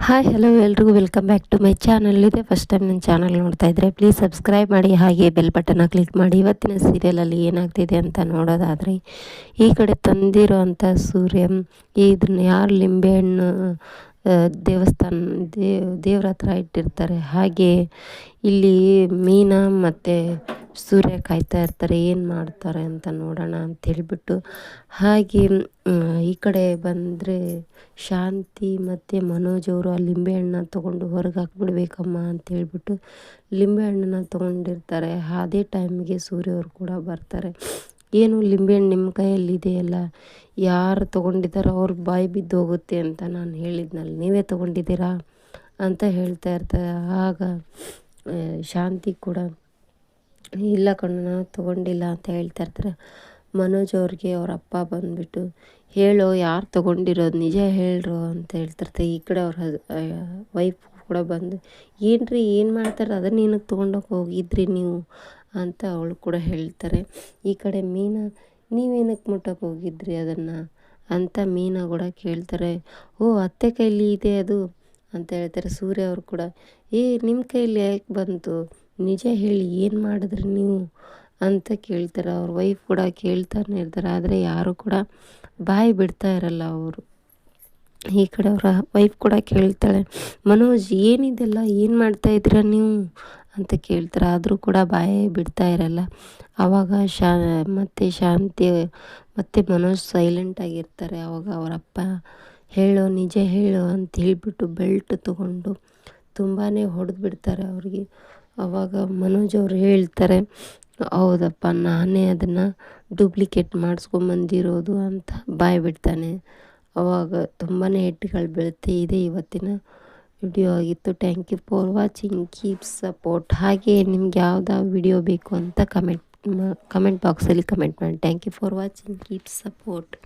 Hi hello ಎಲ್ರಿಗೂ. Welcome back to my channel ಇದೆ first time ನನ್ನ ಚಾನಲ್ ನೋಡ್ತಾ ಇದ್ರೆ ಪ್ಲೀಸ್ ಸಬ್ಸ್ಕ್ರೈಬ್ ಮಾಡಿ ಹಾಗೆ ಬೆಲ್ ಬಟನ್ನ ಕ್ಲಿಕ್ ಮಾಡಿ. ಇವತ್ತಿನ ಸೀರಿಯಲಲ್ಲಿ ಏನಾಗ್ತಿದೆ ಅಂತ ನೋಡೋದಾದರೆ, ಈ ಕಡೆ ತಂದಿರೋ ಅಂಥ ಸೂರ್ಯ, ಇದನ್ನ ಯಾರು ಲಿಂಬೆಹಣ್ಣು ದೇವಸ್ಥಾನ ದೇವ್ ದೇವ್ರ ಹತ್ರ ಇಟ್ಟಿರ್ತಾರೆ. ಹಾಗೆ ಇಲ್ಲಿ ಮೀನಾ ಮತ್ತು ಸೂರ್ಯ ಕಾಯ್ತಾ ಇರ್ತಾರೆ, ಏನು ಮಾಡ್ತಾರೆ ಅಂತ ನೋಡೋಣ ಅಂತ ಹೇಳಿಬಿಟ್ಟು ಹಾಗೆ ಈ ಕಡೆ ಬಂದರೆ ಶಾಂತಿ ಮತ್ತು ಮನೋಜ್ ಅವರು ಆ ಲಿಂಬೆಹಣ್ಣನ್ನ ತೊಗೊಂಡು ಹೊರಗೆ ಹಾಕ್ಬಿಡ್ಬೇಕಮ್ಮ ಅಂತ ಲಿಂಬೆ ಲಿಂಬೆಹಣ್ಣನ್ನ ತೊಗೊಂಡಿರ್ತಾರೆ. ಅದೇ ಟೈಮ್ಗೆ ಸೂರ್ಯ ಅವರು ಕೂಡ ಬರ್ತಾರೆ. ಏನು ಲಿಂಬೆಹಣ್ಣು ನಿಮ್ಮ ಕೈಯಲ್ಲಿದೆಯಲ್ಲ ಯಾರು ತೊಗೊಂಡಿದ್ದಾರೋ ಅವ್ರ ಬಾಯಿ ಬಿದ್ದು ಹೋಗುತ್ತೆ ಅಂತ ನಾನು ಹೇಳಿದ್ನಲ್ಲ, ನೀವೇ ತೊಗೊಂಡಿದ್ದೀರಾ? ಅಂತ ಹೇಳ್ತಾ ಇರ್ತಾರೆ. ಆಗ ಶಾಂತಿ ಕೂಡ ಇಲ್ಲ ಕಣ್ಣು ನಾನು ತೊಗೊಂಡಿಲ್ಲ ಅಂತ ಹೇಳ್ತಾ ಇರ್ತಾರೆ. ಮನೋಜ್ ಅವ್ರಿಗೆ ಅವ್ರ ಅಪ್ಪ ಬಂದುಬಿಟ್ಟು, ಹೇಳೋ, ಯಾರು ತೊಗೊಂಡಿರೋದು? ನಿಜ ಹೇಳ್ರು ಅಂತ ಹೇಳ್ತಿರ್ತಾರೆ ಈ ಕಡೆ ಅವ್ರ ವೈಫ್ ಕೂಡ ಬಂದು ಏನು ಏನು ಮಾಡ್ತಾರೆ? ಅದನ್ನು ಏನಕ್ಕೆ ತೊಗೊಂಡೋಗಿ ಹೋಗಿದ್ರಿ ನೀವು? ಅಂತ ಅವಳು ಕೂಡ ಹೇಳ್ತಾರೆ. ಈ ಕಡೆ ಮೀನಾ ನೀವೇನಕ್ಕೆ ಮುಟ್ಟಕ್ಕೆ ಹೋಗಿದ್ರಿ ಅದನ್ನು? ಅಂತ ಮೀನಾ ಕೂಡ ಕೇಳ್ತಾರೆ. ಓ, ಅತ್ತೆ ಕೈಲಿ ಇದೆ ಅದು? ಅಂತ ಹೇಳ್ತಾರೆ ಸೂರ್ಯ ಅವರು ಕೂಡ. ಏ ನಿಮ್ಮ ಕೈಲಿ ಯಾಕೆ ಬಂತು? ನಿಜ ಹೇಳಿ, ಏನು ಮಾಡಿದ್ರಿ ನೀವು? ಅಂತ ಕೇಳ್ತಾರೆ. ಅವ್ರ ವೈಫ್ ಕೂಡ ಕೇಳ್ತಾನೆ ಇರ್ತಾರೆ. ಆದರೆ ಯಾರು ಕೂಡ ಬಾಯಿ ಬಿಡ್ತಾ ಇರಲ್ಲ ಅವರು. ಈ ಕಡೆ ಅವರ ವೈಫ್ ಕೂಡ ಕೇಳ್ತಾಳೆ, ಮನೋಜ್, ಏನಿದೆಲ್ಲ? ಏನು ಮಾಡ್ತಾ ಇದ್ದೀರಾ ನೀವು? ಅಂತ ಕೇಳ್ತಾರೆ. ಆದರೂ ಕೂಡ ಬಾಯಿ ಬಿಡ್ತಾ ಇರಲ್ಲ. ಆವಾಗ ಶಾ, ಮತ್ತು ಶಾಂತಿ, ಮತ್ತು ಮನೋಜ್ ಸೈಲೆಂಟ್ ಆಗಿರ್ತಾರೆ. ಆವಾಗ ಅವರಪ್ಪ ಹೇಳೋ, ನಿಜ ಹೇಳು ಅಂತ ಹೇಳಿಬಿಟ್ಟು ಬೆಲ್ಟ್ ತೊಗೊಂಡು ತುಂಬಾ ಹೊಡೆದು ಬಿಡ್ತಾರೆ ಅವ್ರಿಗೆ. ಆವಾಗ ಮನೋಜ್ ಅವರು ಹೇಳ್ತಾರೆ, ಹೌದಪ್ಪ, ನಾನೇ ಅದನ್ನು ಡೂಪ್ಲಿಕೇಟ್ ಮಾಡಿಸ್ಕೊಂಬಂದಿರೋದು ಅಂತ ಬಾಯಿ ಬಿಡ್ತಾನೆ ಅವಾಗ ತುಂಬಾ ಹೆಟ್ಟುಗಳು ಬೀಳುತ್ತೆ, ಇದೆ ಇವತ್ತಿನ ವಿಡಿಯೋ ಆಗಿತ್ತು thank you for watching keep support ಹಾಗೆ ನಿಮ್ಗೆ ಯಾವ್ದು ವಿಡಿಯೋ ಬೇಕು ಅಂತ ಕಮೆಂಟ್ ಕಮೆಂಟ್ ಬಾಕ್ಸಲ್ಲಿ ಕಮೆಂಟ್ ಮಾಡಿ thank you for watching keep support